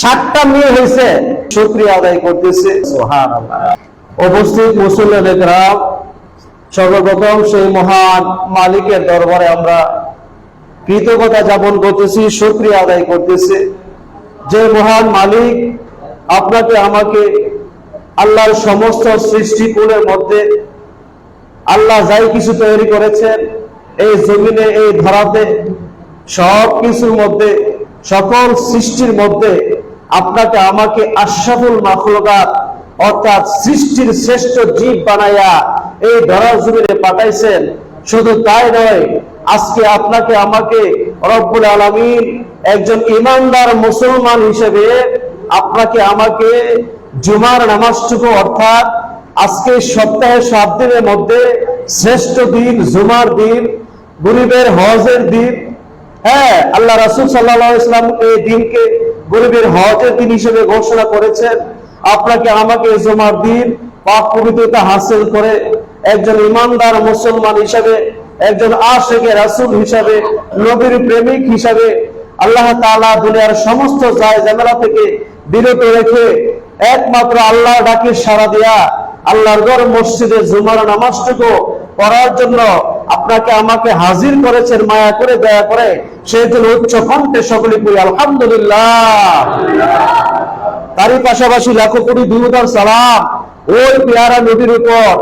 সাতটা মেয়ে হয়েছে। শুক্রিয়া আদায় করতেছে। সোহান উপস্থিত মুসল্লাদেররা সর্বপ্রথম সেই মহান মালিকের দরবারে আমরা কৃতজ্ঞতা যাপন করতেছি, শুক্রিয়া আদায় করতেছি। যে মহান মালিক আপনাকে, আমাকে আল্লাহর সমস্ত সৃষ্টিকুলের মধ্যে আল্লাহ যাই কিছু তৈরি করেছেন, এই জমিনে, এই ধরাতে সব কিছুর মধ্যে, সকল সৃষ্টির মধ্যে আপনাকে আমাকে আশাফুল মাখলুকাত অর্থাৎ সৃষ্টির শ্রেষ্ঠ জীব বানাইয়া এই জমিনে পাঠাইছেন। শুধু তাই নয়, আজকে আপনাকে আমাকে রব্বুল আলামিন একজন ইমানদার মুসলমান হিসেবে আপনাকে আমাকে জুমার নামাজটুকু অর্থাৎ আজকে সপ্তাহে সাত দিনের মধ্যে শ্রেষ্ঠ দিন, জুমার দিন, গরিবের হজের দিন। হ্যাঁ আল্লাহ রাসুল সাল্লাহ ইসলাম এই দিনকে গরিবের হজের দিন হিসেবে ঘোষণা করেছেন। আপনাকে আমাকে জুমার দিন, পাক পবিত্রতা হাসিল করে একজন ইমানদার মুসলমান হিসাবে, একজন আশেকে রাসুল হিসাবে, নবীর প্রেমিক হিসাবে আল্লাহ তাআলা দুনিয়ার সমস্ত যায় ঝামেলা থেকে বিরত রেখে একমাত্র আল্লাহ ডাকে সারা দিয়া, আল্লাহর ঘর মসজিদে জুমার নামাজটুকু পড়ার জন্য আপনাকে আমাকে হাজির করেছেন মায়া করে, দয়া করে সেই জন্য উচ্চ কণ্ঠে সকলে করি আলহামদুলিল্লাহ। তারই পাশাপাশি লাখো কোটি দুরুদার সালাম ওই পেয়ারা নবীর উপর।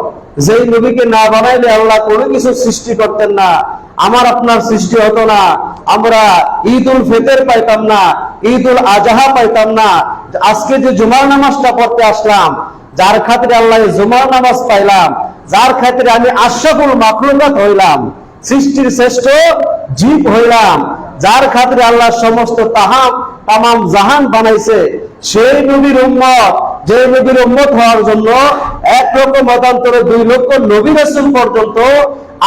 যেই নবীকে না বানাইলে আল্লাহ কোনো কিছু সৃষ্টি করতেন না। আমার আপনার সৃষ্টি হতো না। আমরা ঈদ উল ফেতের পাইতাম না ঈদ উল আজাহা পাইতাম না। আজকে যে জুমার নামাজটা পড়তে আসলাম যার খাতিরে আল্লাহ জুমার নামাজ পাইলাম, যার খাতিরে আমি আশরাফুল মাকলুকাত হইলাম, সৃষ্টির শ্রেষ্ঠ জীব হইলাম, যার খাতিরে আল্লাহ সমস্ত তাহাম, তামাম জাহান বানাইছে, সেই নবীর উম্মত, যে নবীর উম্মত হওয়ার জন্য এক লক্ষ মতান্তরে দুই লক্ষ নবী রাসূল পর্যন্ত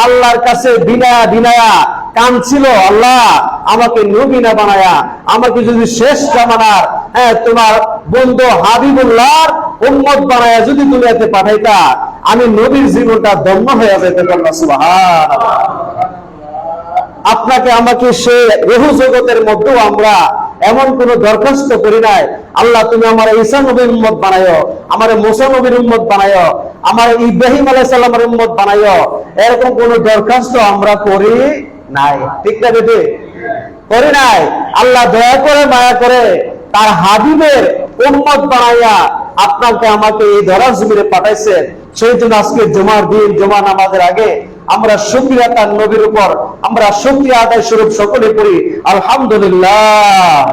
আল্লাহর কাছে বিনায়া বিনায়া, কাঁদছিল, আল্লাহ, আমাকে নবী না বানায়া, আমাকে যদি শেষ জামানার হ্যাঁ তোমার বন্ধু হাবিবুল্লাহর উম্মত বানায়া যদি তুমি এতে পাঠাইতা, আমি নবীর জীবনটা দম্য হয়ে যেতে পারলাম আপনাকে, আমাকে সে রহু জগতের মধ্যেও আমরা এমন কোন দরখাস্ত করি নাই, আল্লাহ তুমি আমার ঈসা নবীর উম্মত বানায়ো আমার মুসা নবীর উম্মত বানায়ো আমার ইব্রাহিম আলাইহিস সালামের উম্মত বানায়ো এরকম কোন দরখাস্ত আমরা করি নাই। ঠিক না বেটে? করি নাই। আল্লাহ দয়া করে, মায়া করে তার হাবিবের উম্মত বানাইয়া আপনাকে আমাকে এই ধরার জমিনে পাঠাইছেন সেই জন্য আজকে জমার দিন জমা নামাজের আগে আমরা শুক্রিয়া তার নবীর উপর, আমরা শুক্রিয়া আদায় স্বরূপ সকলে করি আলহামদুলিল্লাহ।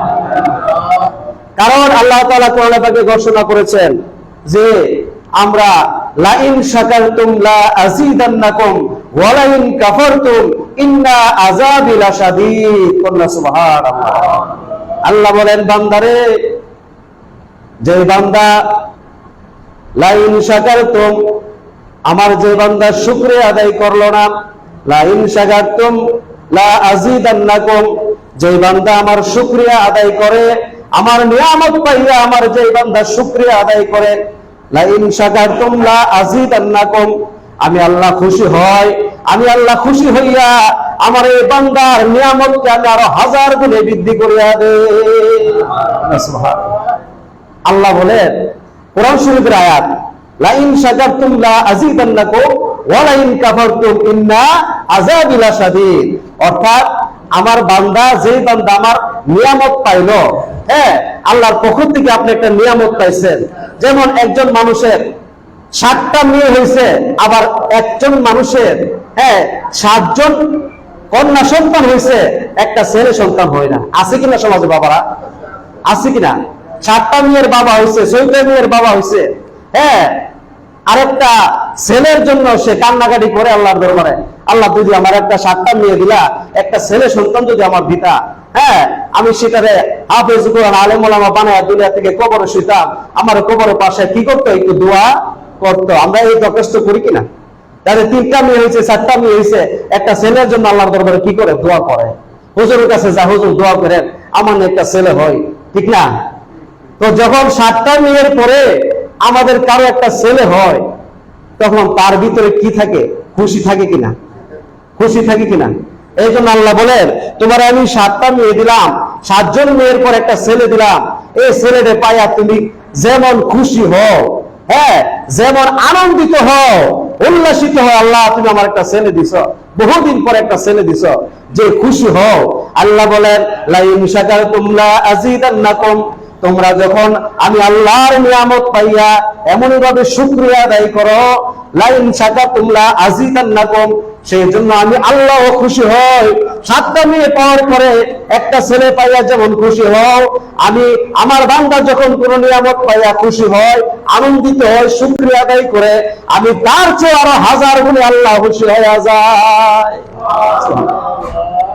কারণ আল্লাহ তাআলা কোরআনে পাকে ঘোষণা করেছেন যে আমরা লাইন শাকারতুম লা আযীদান্নাকুম ওয়া লাইন কাফারতুম ইন্না আযাবি লাশাদীদ। সুবহানাল্লাহ। আল্লাহ বলেন, বান্দারে, যে বান্দা লাইন শাকারতুম আমার যে বান্দা শুক্রিয়া আদায় করল না, লাইন শাকারতুম লা আযীদান্নাকুম, যে বান্দা আমার শুক্রিয়া আদায় করে, আমার নিয়ামত পাইয়া আমার যে বান্দা শুক্রিয়া আদায় করে, লাইন শাকারতুম লা আযীদান্নাকুম, আমি আল্লাহ খুশি হয় আমি আল্লাহ খুশি হইয়া আমার এই বান্দার নিয়ামতকে আমি আরও হাজার গুণে বৃদ্ধি করিয়া দে। আল্লাহ বলেন, কোরআন শরীফের আয়াত, লাইন শাকারতুম লা আযীদান্নাকুম ওয়া লাইন কাফারতুম ইন্না অর্থাৎ, আমার বান্দা, যেই বান্দা আমার নিয়ামত পাইলো হ্যাঁ আল্লাহর পক্ষ থেকে আপনি একটা নিয়ামত পাইছেন। যেমন একজন মানুষের সাতটা মেয়ে হয়েছে আবার একজন মানুষের হ্যাঁ সাতজন কন্যা সন্তান হয়েছে একটা ছেলে সন্তান হয় না। আছে কিনা সমাজে বাবারা? আছে কিনা? সাতটা মেয়ের বাবা হয়েছে চৌদ্দ মেয়ের বাবা হয়েছে হ্যাঁ আরেকটা ছেলের জন্য সে কান্নাকাটি করে আল্লাহর দরবারে। আল্লাহ যদি আমার একটা সাতটা মেয়ে দিলা, একটা ছেলে সন্তান যদি আমার দিতা হ্যাঁ আমি সেটারে হাফেজ কোরআন আলেম ওলামা বানায় দুনিয়া থেকে কবরে শুইতাম। আমার কবরের পাশে কি করতো? একটু দোয়া করতো। আমরা এই যথেষ্ট করি কিনা? তাদের তিনটা মেয়ে হয়েছে, চারটা মেয়ে হয়েছে। একটা ছেলের জন্য আল্লাহর দরবারে কি করে? দোয়া করে। হুজুরের কাছে যা হুজুর দোয়া করেন, আমার একটা ছেলে হয়। ঠিক না? তো যখন সাতটা মেয়ের পরে আমাদের কারও একটা ছেলে হয়, তখন তার ভিতরে কি থাকে? খুশি থাকে কিনা? খুশি থাকে কিনা? এই জন্য আল্লাহ বলেন, তোমার আমি সাতটা মেয়ে দিলাম, সাতজন মেয়ের পর একটা ছেলে দিলাম। এই ছেলেটা পাইয়া তুমি যেমন খুশি হও হ্যাঁ যেমন আনন্দিত হও উল্লাসিত হয়, আল্লাহ, তুমি আমার একটা ছেলে দিছ। বহুদিন পরে একটা ছেলে দিছ। যে খুশি হও। আল্লাহ বলেন, লাইন শাকার তোমরা আজিদান্নাকুম। তোমরা যখন আমি আল্লাহর নিয়ামত পাইয়া এমনই ভাবে শুক্রিয়া আদায় করো, লাইন সাকা তোমরা আজিদান্নাকুম, সেই জন্য আমি আল্লাহ খুশি হই। সাতটা মেয়ে পাওয়ার পরে একটা ছেলে পাইয়া যেমন খুশি হও আমি, আমার বান্দা যখন কোন নিয়ামত পাইয়া খুশি হয়, আনন্দিত হয়, শুক্রিয়া আদায় করে, আমি তার চেয়ে আরও হাজার গুণে আল্লাহ খুশি হয়ে যায়।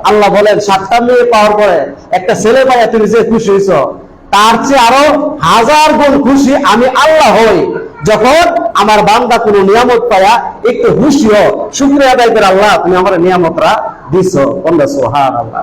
আল্লাহ বলেন, সাতটা মেয়ে পাওয়ার পরে একটা ছেলে পাইয়া তুমি যে খুশি হয়েছ তার চেয়ে আরও হাজার গুণ খুশি আমি আল্লাহ হই। যখন আমার বান্দা কোন নিয়ামত পায়া, একটু খুশি হো শুক্রিয়া আদায় আল্লাহ, তুমি আমার নিয়ামতরা দিছ। বন্ধ সোহান আল্লাহ